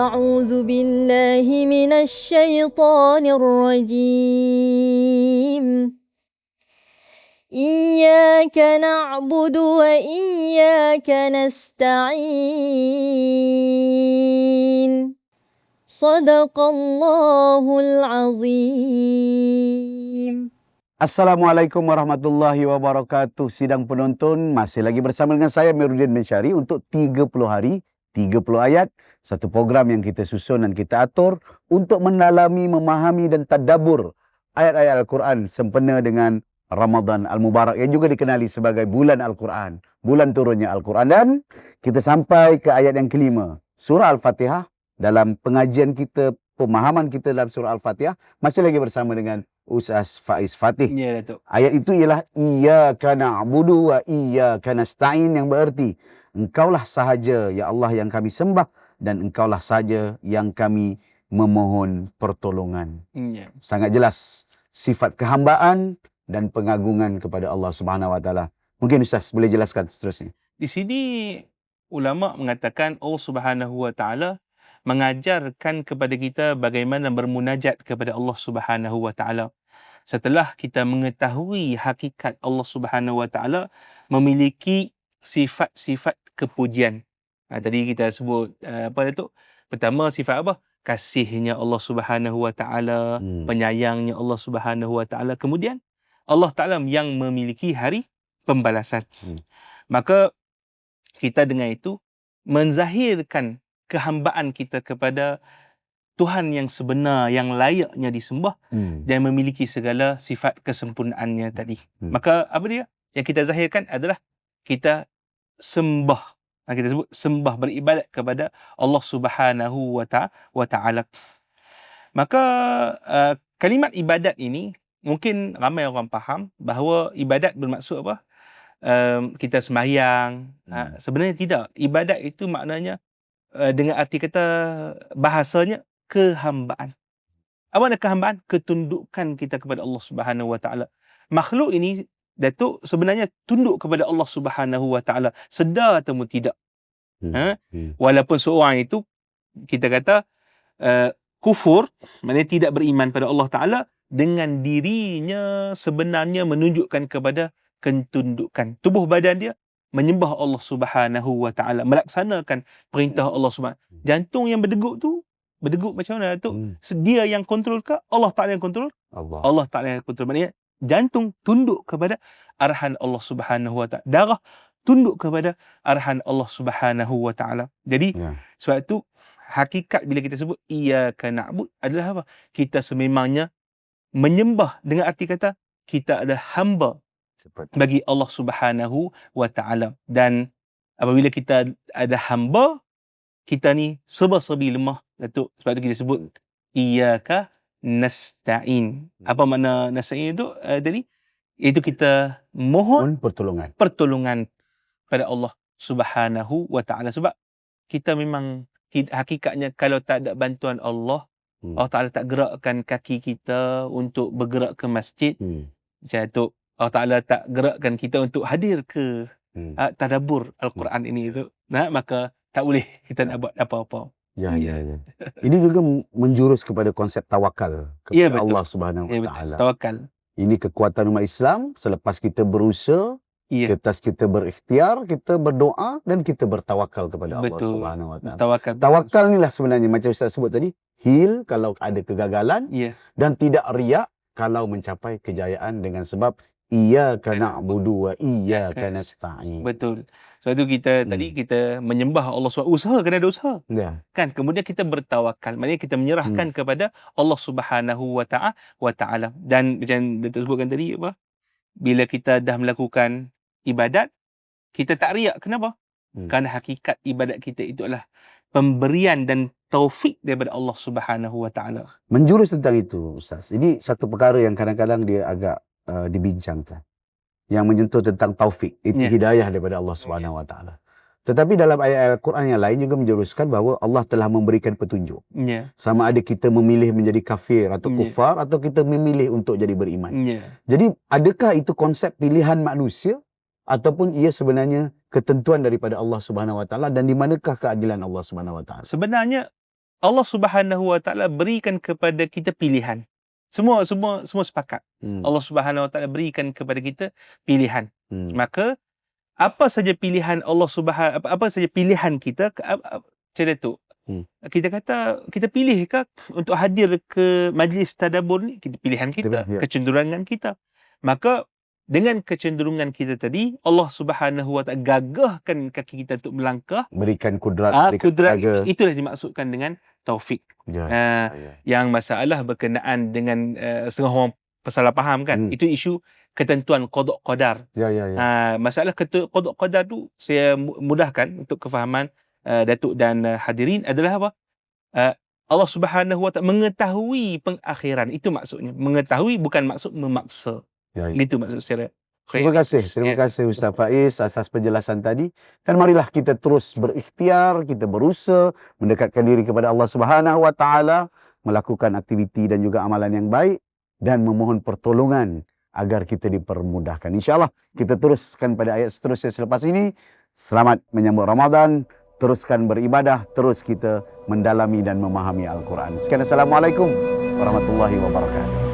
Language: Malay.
أعوذ بالله من الشيطان الرجيم إياك نعبد وإياك نستعين صدق الله العظيم Assalamualaikum warahmatullahi wabarakatuh. Sidang penonton masih lagi bersama dengan saya Miruddin bin Syari untuk 30 hari, 30 ayat. Satu program yang kita susun dan kita atur untuk mendalami, memahami dan tadabur ayat-ayat Al-Quran sempena dengan Ramadan Al-Mubarak yang juga dikenali sebagai bulan Al-Quran. Bulan turunnya Al-Quran dan kita sampai ke ayat yang kelima. Surah Al-Fatihah dalam pengajian kita, pemahaman kita dalam surah Al-Fatihah masih lagi bersama dengan Ustaz Faiz Fatih. Ya, Datuk. Ayat itu ialah iyyaka na'budu wa iyyaka nasta'in yang bererti engkaulah sahaja ya Allah yang kami sembah dan engkaulah sahaja yang kami memohon pertolongan. Ya. Sangat jelas sifat kehambaan dan pengagungan kepada Allah Subhanahu wa taala. Mungkin Ustaz boleh jelaskan seterusnya. Di sini ulama mengatakan Allah Subhanahu wa taala mengajarkan kepada kita bagaimana bermunajat kepada Allah Subhanahu wa taala. Setelah kita mengetahui hakikat Allah Subhanahu wa taala memiliki sifat-sifat kepujian. Ha, tadi kita sebut uh, apa itu? Pertama sifat apa? Kasihnya Allah Subhanahu wa taala, Hmm. penyayangnya Allah Subhanahu wa taala. Kemudian Allah Taala yang memiliki hari pembalasan. Hmm. Maka kita dengan itu menzahirkan kehambaan kita kepada Tuhan yang sebenar, yang layaknya disembah Hmm. dan memiliki segala sifat kesempurnaannya tadi. Hmm. Maka apa dia? Yang kita zahirkan adalah kita sembah. Ha, Kita sebut sembah beribadat kepada Allah Subhanahu wa ta- wa taala. Maka uh, kalimat ibadat ini mungkin ramai orang faham bahawa ibadat bermaksud apa? Um, kita sembahyang. Hmm. Ha, sebenarnya tidak. Ibadat itu maknanya uh, dengan arti kata bahasanya kehambaan. Apa makna kehambaan? Ketundukan kita kepada Allah Subhanahu wa taala. Makhluk ini Datuk sebenarnya tunduk kepada Allah Subhanahu wa taala sedar atau tidak. Hmm. Ha? Hmm. Walaupun seorang itu kita kata uh, kufur, maknanya tidak beriman pada Allah taala dengan dirinya sebenarnya menunjukkan kepada ketundukan tubuh badan dia menyembah Allah Subhanahu wa taala melaksanakan perintah Allah Subhanahu jantung yang berdegup tu berdegup macam mana tu Hmm. dia yang kontrol ke Allah Taala yang kontrol Allah. Allah Taala yang kontrol maknanya jantung tunduk kepada arahan Allah Subhanahu wa taala. Darah tunduk kepada arahan Allah Subhanahu wa taala. Jadi Ya. sebab itu hakikat bila kita sebut iyyaka na'bud adalah apa? Kita sememangnya menyembah dengan arti kata kita adalah hamba Seperti bagi Allah Subhanahu wa taala. Dan apabila kita ada hamba kita ni serba-serbi lemah. Datuk sebab tu kita sebut iyyaka nasta'in. Apa makna nasta'in itu? Uh, tadi itu kita mohon pun pertolongan. pertolongan pada Allah Subhanahu wa taala. Sebab kita memang hakikatnya kalau tak ada bantuan Allah Hmm. Allah Taala tak gerakkan kaki kita untuk bergerak ke masjid. Hmm. macam tu Allah Taala tak gerakkan kita untuk hadir ke Hmm. uh, tadabbur al-Quran ini itu. Nah, maka tak boleh kita nak buat apa-apa Ya, ya, ya. Ini juga menjurus kepada konsep tawakal kepada Ya, betul. Allah Subhanahu ya wa taala. tawakal Ini kekuatan umat Islam selepas kita berusaha, iya lepas kita berikhtiar, kita berdoa dan kita bertawakal kepada Allah Betul. Subhanahu wa taala. tawakal Tawakal inilah sebenarnya macam Ustaz sebut tadi, heal kalau ada kegagalan iya dan tidak riak kalau mencapai kejayaan dengan sebab iyyaka na'budu wa iyyaka nasta'in. betul sebab tu kita tadi Hmm. kita menyembah Allah SWT usaha kena ada usaha Ya. kan kemudian kita bertawakal maknanya kita menyerahkan Hmm. kepada Allah Subhanahu wa taala wa taala dan macam Datuk sebutkan tadi apa bila kita dah melakukan ibadat kita tak riak kenapa Hmm. kerana hakikat ibadat kita itu adalah pemberian dan taufik daripada Allah Subhanahu wa taala Menjurus tentang itu Ustaz. Ini satu perkara yang kadang-kadang dia agak uh, dibincangkan. Yang menyentuh tentang taufik, itu Ya. hidayah daripada Allah Subhanahu wa taala. Tetapi dalam ayat Al-Quran yang lain juga menjuruskan bahawa Allah telah memberikan petunjuk. ya Sama ada kita memilih menjadi kafir atau Ya. kufar atau kita memilih untuk jadi beriman. ya Jadi adakah itu konsep pilihan manusia ataupun ia sebenarnya ketentuan daripada Allah Subhanahu wa taala dan di manakah keadilan Allah Subhanahu wa taala? sebenarnya Allah Subhanahu Wa Taala berikan kepada kita pilihan. Semua semua semua sepakat. Hmm. Allah Subhanahu Wa Taala berikan kepada kita pilihan. Hmm. Maka apa saja pilihan Allah Subhanahu apa, apa saja pilihan kita macam tu. Hmm. Kita kata kita pilih ke untuk hadir ke majlis tadabbur ni kita pilihan kita, Kita- ya. kecenderungan kita. Maka dengan kecenderungan kita tadi Allah Subhanahu Wa Taala gagahkan kaki kita untuk melangkah Berikan kudrat, Ah, berikan kudrat tenaga. itu, itulah dimaksudkan dengan taufik. Ya, Ah, ya. yang masalah berkenaan dengan uh, setengah orang salah faham kan. Hmm. Itu isu ketentuan qada qadar. Ya, ya, ya. Uh, masalah qada qadar tu saya mu- mudahkan untuk kefahaman uh, Datuk dan uh, hadirin adalah apa? Uh, Allah Subhanahu Wa Taala mengetahui pengakhiran. Itu maksudnya. Mengetahui bukan maksud memaksa. Ya, ya. Itu maksud secara Terima kasih, terima kasih Ustaz Faiz atas penjelasan tadi. Dan marilah kita terus berikhtiar, kita berusaha mendekatkan diri kepada Allah Subhanahu Wa Taala, melakukan aktiviti dan juga amalan yang baik dan memohon pertolongan agar kita dipermudahkan. InsyaAllah kita teruskan pada ayat seterusnya selepas ini. Selamat menyambut Ramadan. Teruskan beribadah, terus kita mendalami dan memahami Al-Quran. Sekian Assalamualaikum warahmatullahi wabarakatuh.